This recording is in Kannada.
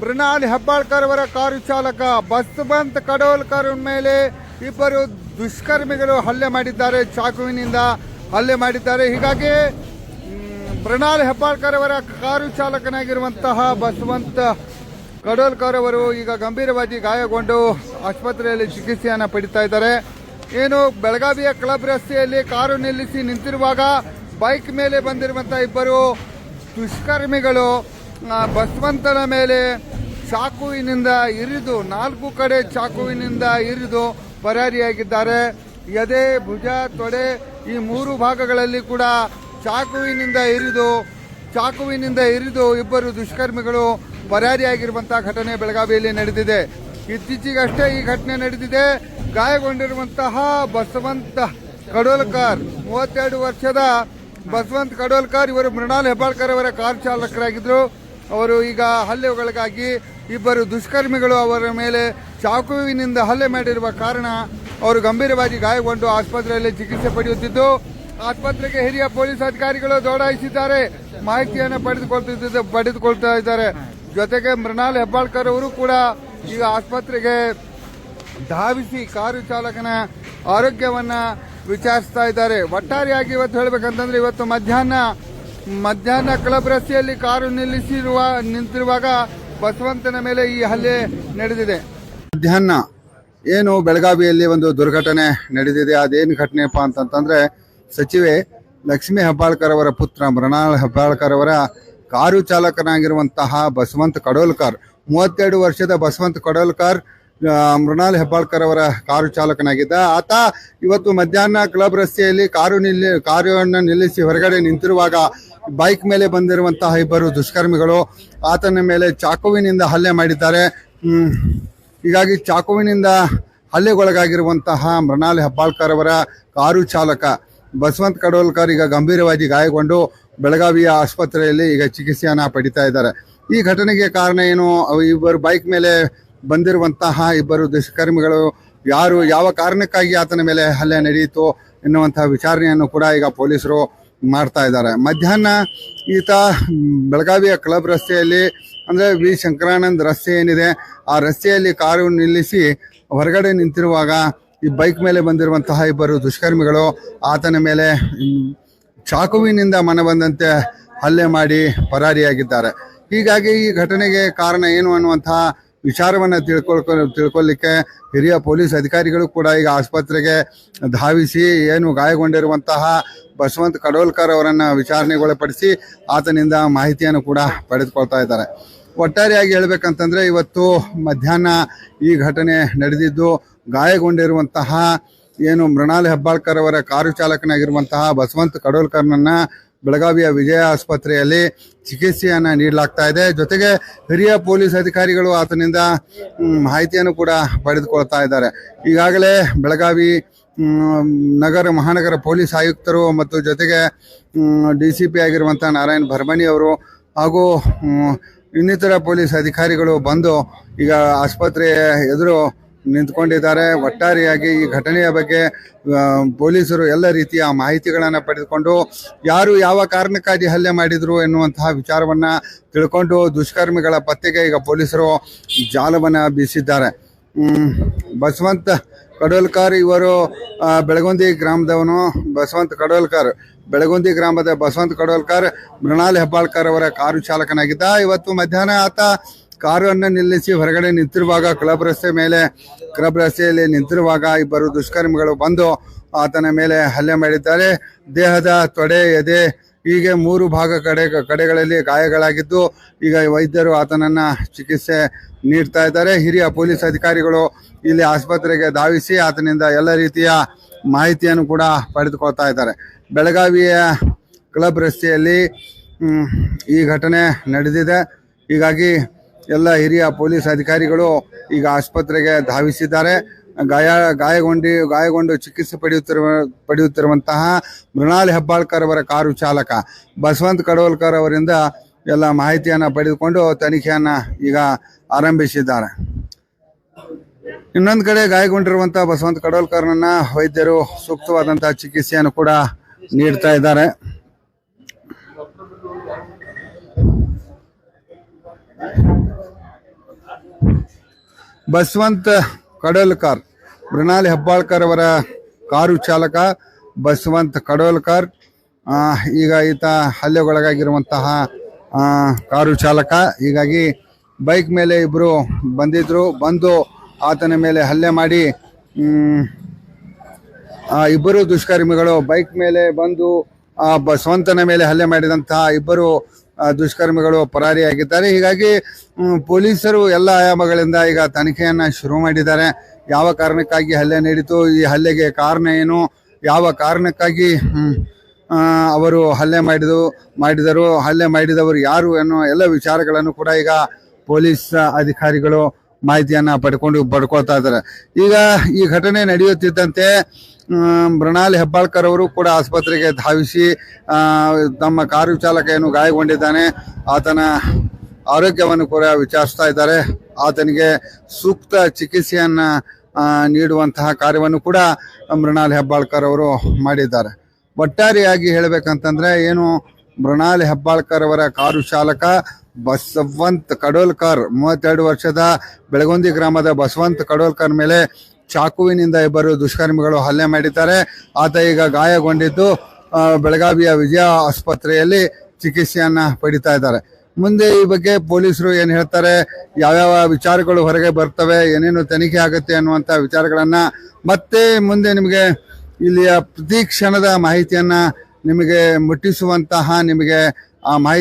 ಮೃಣಾಲ್ ಹೆಬ್ಬಾಳ್ಕರ್ ಅವರ ಕಾರು ಚಾಲಕ ಬಸ್ವಂತ್ ಕಡೋಲ್ಕರ್ ಮೇಲೆ ಇಬ್ಬರು ದುಷ್ಕರ್ಮಿಗಳು ಹಲ್ಲೆ ಮಾಡಿದ್ದಾರೆ, ಚಾಕುವಿನಿಂದ ಹಲ್ಲೆ ಮಾಡಿದ್ದಾರೆ. ಹೀಗಾಗಿ ಮೃನಾಲ್ ಹೆಬ್ಬಾಳ್ಕರ್ ಅವರ ಕಾರು ಚಾಲಕನಾಗಿರುವಂತಹ ಬಸವಂತ್ ಕಡೋಲ್ಕರ್ ಅವರು ಈಗ ಗಂಭೀರವಾಗಿ ಗಾಯಗೊಂಡು ಆಸ್ಪತ್ರೆಯಲ್ಲಿ ಚಿಕಿತ್ಸೆಯನ್ನು ಪಡಿತಾ ಇದ್ದಾರೆ. ಏನು, ಬೆಳಗಾವಿಯ ಕ್ಲಬ್ ರಸ್ತೆಯಲ್ಲಿ ಕಾರು ನಿಲ್ಲಿಸಿ ನಿಂತಿರುವಾಗ ಬೈಕ್ ಮೇಲೆ ಬಂದಿರುವಂತಹ ಇಬ್ಬರು ದುಷ್ಕರ್ಮಿಗಳು ಬಸವಂತನ ಮೇಲೆ ಚಾಕುವಿನಿಂದ ಇರಿದು, ನಾಲ್ಕು ಕಡೆ ಚಾಕುವಿನಿಂದ ಇರಿದು ಪರಾರಿಯಾಗಿದ್ದಾರೆ. ಎದೆ ಭುಜ, ತೊಡೆ ಈ ಮೂರು ಭಾಗಗಳಲ್ಲಿ ಕೂಡ ಚಾಕುವಿನಿಂದ ಇರಿದು ಚಾಕುವಿನಿಂದ ಇರಿದು ಇಬ್ಬರು ದುಷ್ಕರ್ಮಿಗಳು ಪರಾರಿಯಾಗಿರುವಂತಹ ಘಟನೆ ಬೆಳಗಾವಿಯಲ್ಲಿ ನಡೆದಿದೆ. ಇತ್ತೀಚೆಗಷ್ಟೇ ಈ ಘಟನೆ ನಡೆದಿದೆ. ಗಾಯಗೊಂಡಿರುವಂತಹ ಬಸವಂತ ಕಡೋಲ್ಕರ್, ಮೂವತ್ತೆರಡು ವರ್ಷದ ಬಸವಂತ್ ಕಡೋಲ್ಕರ್ ಇವರು ಮೃಣಾಲ್ ಹೆಬ್ಬಾಳ್ಕರ್ ಅವರ ಕಾರ್ ಚಾಲಕರಾಗಿದ್ದರು ಅವರು ಈಗ ಹಲ್ಲೆಗಳಿಗಾಗಿ ಇಬ್ಬರು ದುಷ್ಕರ್ಮಿಗಳು ಅವರ ಮೇಲೆ ಚಾಕುವಿನಿಂದ ಹಲ್ಲೆ ಮಾಡಿರುವ ಕಾರಣ ಅವರು ಗಂಭೀರವಾಗಿ ಗಾಯಗೊಂಡು ಆಸ್ಪತ್ರೆಯಲ್ಲಿ ಚಿಕಿತ್ಸೆ ಪಡೆಯುತ್ತಿದ್ದು, ಆಸ್ಪತ್ರೆಗೆ ಹಿರಿಯ ಪೊಲೀಸ್ ಅಧಿಕಾರಿಗಳು ದೌಡಾಯಿಸಿದ್ದಾರೆ. ಮಾಹಿತಿಯನ್ನು ಪಡೆದುಕೊಳ್ತಿದ್ದ ಪಡೆದುಕೊಳ್ತಾ ಇದ್ದಾರೆ. ಜೊತೆಗೆ ಮೃಣಾಲ್ ಹೆಬ್ಬಾಳ್ಕರ್ ಅವರು ಕೂಡ ಈಗ ಆಸ್ಪತ್ರೆಗೆ ಧಾವಿಸಿ ಕಾರು ಚಾಲಕನ ಆರೋಗ್ಯವನ್ನ ವಿಚಾರಿಸ್ತಾ ಇದ್ದಾರೆ. ಒಟ್ಟಾರೆಯಾಗಿ ಇವತ್ತು ಹೇಳಬೇಕಂತಂದ್ರೆ ಇವತ್ತು ಮಧ್ಯಾಹ್ನ ಮಧ್ಯಾಹ್ನ ಕ್ಲಬ್ ರಸ್ತೆಯಲ್ಲಿ ಕಾರು ನಿಲ್ಲಿಸಿರುವ ನಿಂತಿರುವಾಗ ಬಸವಂತನ ಮೇಲೆ ಈ ಹಲ್ಲೆ ನಡೆದಿದೆ. ಮಧ್ಯಾಹ್ನ ಏನು ಬೆಳಗಾವಿಯಲ್ಲಿ ಒಂದು ದುರ್ಘಟನೆ ನಡೆದಿದೆ. ಅದೇನು ಘಟನೆಪ್ಪ ಅಂತಂತಂದ್ರೆ ಸಚಿವೆ ಲಕ್ಷ್ಮೀ ಹೆಬ್ಬಾಳ್ಕರ್ ಅವರ ಪುತ್ರ ಮೃಣಾಲ್ ಹೆಬ್ಬಾಳ್ಕರ್ ಅವರ ಕಾರು ಚಾಲಕನಾಗಿರುವಂತಹ ಬಸವಂತ ಕಡೋಲ್ಕರ್, ಮೂವತ್ತೆರಡು ವರ್ಷದ ಬಸವಂತ ಕಡೋಲ್ಕರ್ ಮೃಣಾಲ್ ಹೆಬ್ಬಾಳ್ಕರ್ ಅವರ ಕಾರು ಚಾಲಕನಾಗಿದ್ದ. ಆತ ಇವತ್ತು ಮಧ್ಯಾಹ್ನ ಕ್ಲಬ್ ರಸ್ತೆಯಲ್ಲಿ ಕಾರು ನಿಲ್ಲಿ ಕಾರನ್ನು ನಿಲ್ಲಿಸಿ ಹೊರಗಡೆ ನಿಂತಿರುವಾಗ ಬೈಕ್ ಮೇಲೆ ಬಂದಿರುವಂತಹ ಇಬ್ಬರು ದುಷ್ಕರ್ಮಿಗಳು ಆತನ ಮೇಲೆ ಚಾಕುವಿನಿಂದ ಹಲ್ಲೆ ಮಾಡಿದ್ದಾರೆ. ಹೀಗಾಗಿ ಚಾಕುವಿನಿಂದ ಹಲ್ಲೆಗೊಳಗಾಗಿರುವಂತಹ ಮೃಣಾಲ್ ಹೆಬ್ಬಾಳ್ಕರ್ ಅವರ ಕಾರು ಚಾಲಕ ಬಸವಂತ್ ಕಡೋಲ್ಕರ್ ಈಗ ಗಂಭೀರವಾಗಿ ಗಾಯಗೊಂಡು ಬೆಳಗಾವಿಯ ಆಸ್ಪತ್ರೆಯಲ್ಲಿ ಈಗ ಚಿಕಿತ್ಸೆಯನ್ನು ಪಡಿತಾ ಇದ್ದಾರೆ. ಈ ಘಟನೆಗೆ ಕಾರಣ ಏನು? ಇಬ್ಬರು ಬೈಕ್ ಮೇಲೆ ಬಂದಿರುವಂತಹ ಇಬ್ಬರು ದುಷ್ಕರ್ಮಿಗಳು ಯಾರು, ಯಾವ ಕಾರಣಕ್ಕಾಗಿ ಆತನ ಮೇಲೆ ಹಲ್ಲೆ ನಡೆಯಿತು ಎನ್ನುವಂತಹ ವಿಚಾರಣೆಯನ್ನು ಕೂಡ ಈಗ ಪೊಲೀಸರು ಮಾಡ್ತಾ ಇದ್ದಾರೆ. ಮಧ್ಯಾಹ್ನ ಈತ ಬೆಳಗಾವಿಯ ಕ್ಲಬ್ ರಸ್ತೆಯಲ್ಲಿ, ಅಂದರೆ ವಿ. ಶಂಕರಾನಂದ್ ರಸ್ತೆ ಏನಿದೆ, ಆ ರಸ್ತೆಯಲ್ಲಿ ಕಾರು ನಿಲ್ಲಿಸಿ ಹೊರಗಡೆ ನಿಂತಿರುವಾಗ ಈ ಬೈಕ್ ಮೇಲೆ ಬಂದಿರುವಂತಹ ಇಬ್ಬರು ದುಷ್ಕರ್ಮಿಗಳು, ಆತನ ಮೇಲೆ ಚಾಕುವಿನಿಂದ ಚಾಕುವಿನಿಂದ ಮನಬಂದಂತೆ ಹಲ್ಲೆ ಮಾಡಿ ಪರಾರಿಯಾಗಿದ್ದಾರೆ. ಹೀಗಾಗಿ ಈ ಘಟನೆಗೆ ಕಾರಣ ಏನು ಅನ್ನುವಂತಹ ವಿಚಾರವನ್ನ ತಿಳ್ಕೊಳ್ಕೊ ತಿಳ್ಕೊಳ್ಳಿಕ್ಕೆ ಹಿರಿಯ ಪೊಲೀಸ್ ಅಧಿಕಾರಿಗಳು ಕೂಡ ಈಗ ಆಸ್ಪತ್ರೆಗೆ ಧಾವಿಸಿ ಏನು ಗಾಯಗೊಂಡಿರುವಂತಹ ಬಸವಂತ್ ಕಡೋಲ್ಕರ್ ಅವರನ್ನು ವಿಚಾರಣೆಗೊಳಪಡಿಸಿ ಆತನಿಂದ ಮಾಹಿತಿಯನ್ನು ಕೂಡ ಪಡೆದುಕೊಳ್ತಾ ಇದ್ದಾರೆ. ಒಟ್ಟಾರೆಯಾಗಿ ಹೇಳಬೇಕಂತಂದರೆ ಇವತ್ತು ಮಧ್ಯಾಹ್ನ ಈ ಘಟನೆ ನಡೆದಿದ್ದು ಗಾಯಗೊಂಡಿರುವಂತಹ ಏನು ಮೃಣಾಲ್ ಹೆಬ್ಬಾಳ್ಕರ್ ಅವರ ಕಾರು ಚಾಲಕನಾಗಿರುವಂತಹ ಬಸವಂತ್ ಕಡೋಲ್ಕರ್ನನ್ನ ಬೆಳಗಾವಿಯ ವಿಜಯ ಆಸ್ಪತ್ರೆಯಲ್ಲಿ ಚಿಕಿತ್ಸೆಯನ್ನು ನೀಡಲಾಗ್ತಾ ಇದೆ. ಜೊತೆಗೆ ಹಿರಿಯ ಪೊಲೀಸ್ ಅಧಿಕಾರಿಗಳು ಆತನಿಂದ ಮಾಹಿತಿಯನ್ನು ಕೂಡ ಪಡೆದುಕೊಳ್ತಾ ಇದ್ದಾರೆ. ಈಗಾಗಲೇ ಬೆಳಗಾವಿ ನಗರ, ಮಹಾನಗರ ಪೊಲೀಸ್ ಆಯುಕ್ತರು ಮತ್ತು ಜೊತೆಗೆ ಡಿ ಸಿ ಪಿ ಆಗಿರುವಂಥ ನಾರಾಯಣ್ ಭರ್ಮಣಿ ಅವರು ಹಾಗೂ ಇನ್ನಿತರ ಪೊಲೀಸ್ ಅಧಿಕಾರಿಗಳು ಬಂದು ಈಗ ಆಸ್ಪತ್ರೆಯ ಎದುರು ನಿಂತ್ಕೊಂಡಿದ್ದಾರೆ. ಒಟ್ಟಾರೆಯಾಗಿ ಈ ಘಟನೆಯ ಬಗ್ಗೆ ಪೊಲೀಸರು ಎಲ್ಲ ರೀತಿಯ ಮಾಹಿತಿಗಳನ್ನು ಪಡೆದುಕೊಂಡು ಯಾರು ಯಾವ ಕಾರಣಕ್ಕಾಗಿ ಹಲ್ಲೆ ಮಾಡಿದ್ರು ಎನ್ನುವಂತಹ ವಿಚಾರವನ್ನ ತಿಳ್ಕೊಂಡು ದುಷ್ಕರ್ಮಿಗಳ ಪತ್ತೆಗೆ ಈಗ ಪೊಲೀಸರು ಜಾಲವನ್ನ ಬೀಸಿದ್ದಾರೆ. ಬಸವಂತ ಕಡೋಲ್ಕರ್ ಇವರು ಬೆಳಗುಂದಿ ಗ್ರಾಮದವನು. ಬಸವಂತ ಕಡೋಲ್ಕರ್, ಬೆಳಗುಂದಿ ಗ್ರಾಮದ ಬಸವಂತ್ ಕಡೋಲ್ಕರ್, ಮೃಣಾಲ್ ಹೆಬ್ಬಾಳ್ಕರ್ ಅವರ ಕಾರು ಚಾಲಕನಾಗಿದ್ದ. ಇವತ್ತು ಮಧ್ಯಾಹ್ನ ಆತ ಕಾರನ್ನು ನಿಲ್ಲಿಸಿ ಹೊರಗಡೆ ನಿಂತಿರುವಾಗ ಕ್ಲಬ್ ರಸ್ತೆ ಮೇಲೆ, ಕ್ಲಬ್ ರಸ್ತೆಯಲ್ಲಿ ನಿಂತಿರುವಾಗ ಇಬ್ಬರು ದುಷ್ಕರ್ಮಿಗಳು ಬಂದು ಆತನ ಮೇಲೆ ಹಲ್ಲೆ ಮಾಡಿದ್ದಾರೆ. ದೇಹದ ತೊಡೆ, ಎದೆ ಹೀಗೆ ಮೂರು ಭಾಗ ಕಡೆ, ಕಡೆಗಳಲ್ಲಿ ಗಾಯಗಳಾಗಿದ್ದು ಈಗ ವೈದ್ಯರು ಆತನನ್ನು ಚಿಕಿತ್ಸೆ ನೀಡ್ತಾ ಇದ್ದಾರೆ. ಹಿರಿಯ ಪೊಲೀಸ್ ಅಧಿಕಾರಿಗಳು ಇಲ್ಲಿ ಆಸ್ಪತ್ರೆಗೆ ಧಾವಿಸಿ ಆತನಿಂದ ಎಲ್ಲ ರೀತಿಯ ಮಾಹಿತಿಯನ್ನು ಕೂಡ ಪಡೆದುಕೊಳ್ತಾ ಇದ್ದಾರೆ. ಬೆಳಗಾವಿಯ ಕ್ಲಬ್ ರಸ್ತೆಯಲ್ಲಿ ಈ ಘಟನೆ ನಡೆದಿದೆ. ಹೀಗಾಗಿ ಎಲ್ಲ ಹಿರಿಯ ಪೊಲೀಸ್ ಅಧಿಕಾರಿಗಳು ಈಗ ಆಸ್ಪತ್ರೆಗೆ ಧಾವಿಸಿದ್ದಾರೆ. ಗಾಯ, ಗಾಯಗೊಂಡು ಗಾಯಗೊಂಡು ಚಿಕಿತ್ಸೆ ಪಡೆಯುತ್ತಿರುವ, ಪಡೆಯುತ್ತಿರುವಂತಹ ಮೃಣಾಲ್ ಹೆಬ್ಬಾಳ್ಕರ್ ಅವರ ಕಾರು ಚಾಲಕ. ಬಸವಂತ್ ಕಡೋಲ್ಕರ್ ಅವರಿಂದ ಎಲ್ಲ ಮಾಹಿತಿಯನ್ನು ಪಡೆದುಕೊಂಡು ತನಿಖೆಯನ್ನು ಈಗ ಆರಂಭಿಸಿದ್ದಾರೆ. ಇನ್ನೊಂದು ಕಡೆ ಗಾಯಗೊಂಡಿರುವಂತಹ ಬಸವಂತ್ ಕಡೋಲ್ಕರ್ನನ್ನ ವೈದ್ಯರು ಸೂಕ್ತವಾದಂತಹ ಚಿಕಿತ್ಸೆಯನ್ನು ಕೂಡ ನೀಡ್ತಾ ಇದ್ದಾರೆ. ಬಸವಂತ್ ಕಡೋಲ್ಕರ್, ಮೃಣಾಲಿ ಹೆಬ್ಬಾಳ್ಕರ್ ಅವರ ಕಾರು ಚಾಲಕ ಬಸವಂತ್ ಕಡೋಲ್ಕರ್ ಈಗ ಈತ ಹಲ್ಲೆಗೊಳಗಾಗಿರುವಂತಹ ಕಾರು ಚಾಲಕ. ಹೀಗಾಗಿ ಬೈಕ್ ಮೇಲೆ ಇಬ್ಬರು ಬಂದಿದ್ರು. ಬಂದು ಆತನ ಮೇಲೆ ಹಲ್ಲೆ ಮಾಡಿ ಇಬ್ಬರು ದುಷ್ಕರ್ಮಿಗಳು ಬೈಕ್ ಮೇಲೆ ಬಂದು ಬಸವಂತನ ಮೇಲೆ ಹಲ್ಲೆ ಮಾಡಿದಂತಹ ಇಬ್ಬರು ದುಷ್ಕರ್ಮಿಗಳು ಪರಾರಿಯಾಗಿದ್ದಾರೆ. ಹೀಗಾಗಿ ಪೊಲೀಸರು ಎಲ್ಲ ಆಯಾಮಗಳಿಂದ ಈಗ ತನಿಖೆಯನ್ನು ಶುರು ಮಾಡಿದ್ದಾರೆ. ಯಾವ ಕಾರಣಕ್ಕಾಗಿ ಹಲ್ಲೆ ನಡೀತು, ಈ ಹಲ್ಲೆಗೆ ಕಾರಣ ಏನು, ಯಾವ ಕಾರಣಕ್ಕಾಗಿ ಅವರು ಹಲ್ಲೆ ಮಾಡಿದು, ಮಾಡಿದರು, ಹಲ್ಲೆ ಮಾಡಿದವರು ಯಾರು ಎನ್ನುವ ಎಲ್ಲ ವಿಚಾರಗಳನ್ನು ಕೂಡ ಈಗ ಪೊಲೀಸ್ ಅಧಿಕಾರಿಗಳು ಮಾಹಿತಿಯನ್ನ ಪಡ್ಕೊಂಡು ಪಡ್ಕೊಳ್ತಾ ಇದ್ದಾರೆ. ಈಗ ಈ ಘಟನೆ ನಡೆಯುತ್ತಿದ್ದಂತೆ ಮೃಣಾಲ್ ಹೆಬ್ಬಾಳ್ಕರ್ ಅವರು ಕೂಡ ಆಸ್ಪತ್ರೆಗೆ ಧಾವಿಸಿ ತಮ್ಮ ಕಾರು ಚಾಲಕ ಏನು ಗಾಯಗೊಂಡಿದ್ದಾನೆ. ಆತನ ಆರೋಗ್ಯವನ್ನು ಕೂಡ ವಿಚಾರಿಸ್ತಾ ಇದ್ದಾರೆ. ಆತನಿಗೆ ಸೂಕ್ತ ಚಿಕಿತ್ಸೆಯನ್ನ ನೀಡುವಂತಹ ಕಾರ್ಯವನ್ನು ಕೂಡ ಮೃಣಾಲ್ ಹೆಬ್ಬಾಳ್ಕರ್ ಅವರು ಮಾಡಿದ್ದಾರೆ. ಒಟ್ಟಾರೆಯಾಗಿ ಹೇಳಬೇಕಂತಂದ್ರೆ, ಏನು ಮೃಣಾಲ್ ಹೆಬ್ಬಾಳ್ಕರ್ ಅವರ ಕಾರು ಚಾಲಕ ಬಸವಂತ್ ಕಡೋಲ್ಕರ್, ಮೂವತ್ತೆರಡು ವರ್ಷದ ಬೆಳಗೊಂದಿ ಗ್ರಾಮದ ಬಸವಂತ್ ಕಡೋಲ್ಕರ್ ಮೇಲೆ ಚಾಕುವಿನಿಂದ ಇಬ್ಬರು ದುಷ್ಕರ್ಮಿಗಳು ಹಲ್ಲೆ ಮಾಡಿದ್ದಾರೆ. ಆತ ಈಗ ಗಾಯಗೊಂಡಿದ್ದು ಬೆಳಗಾವಿಯ ವಿಜಯ ಆಸ್ಪತ್ರೆಯಲ್ಲಿ ಚಿಕಿತ್ಸೆಯನ್ನ ಪಡಿತಾ ಇದ್ದಾರೆ. ಮುಂದೆ ಈ ಬಗ್ಗೆ ಪೊಲೀಸರು ಏನ್ ಹೇಳ್ತಾರೆ, ಯಾವ್ಯಾವ ವಿಚಾರಗಳು ಹೊರಗೆ ಬರ್ತವೆ, ಏನೇನು ತನಿಖೆ ಆಗುತ್ತೆ ಅನ್ನುವಂತ ವಿಚಾರಗಳನ್ನ ಮತ್ತೆ ಮುಂದೆ ನಿಮಗೆ ಇಲ್ಲಿಯ ಪ್ರತಿ ಕ್ಷಣದ ಮಾಹಿತಿಯನ್ನ ನಿಮಗೆ ಮುಟ್ಟಿಸುವಂತಹ ನಿಮಗೆ ಆ ಮಾಹಿತಿ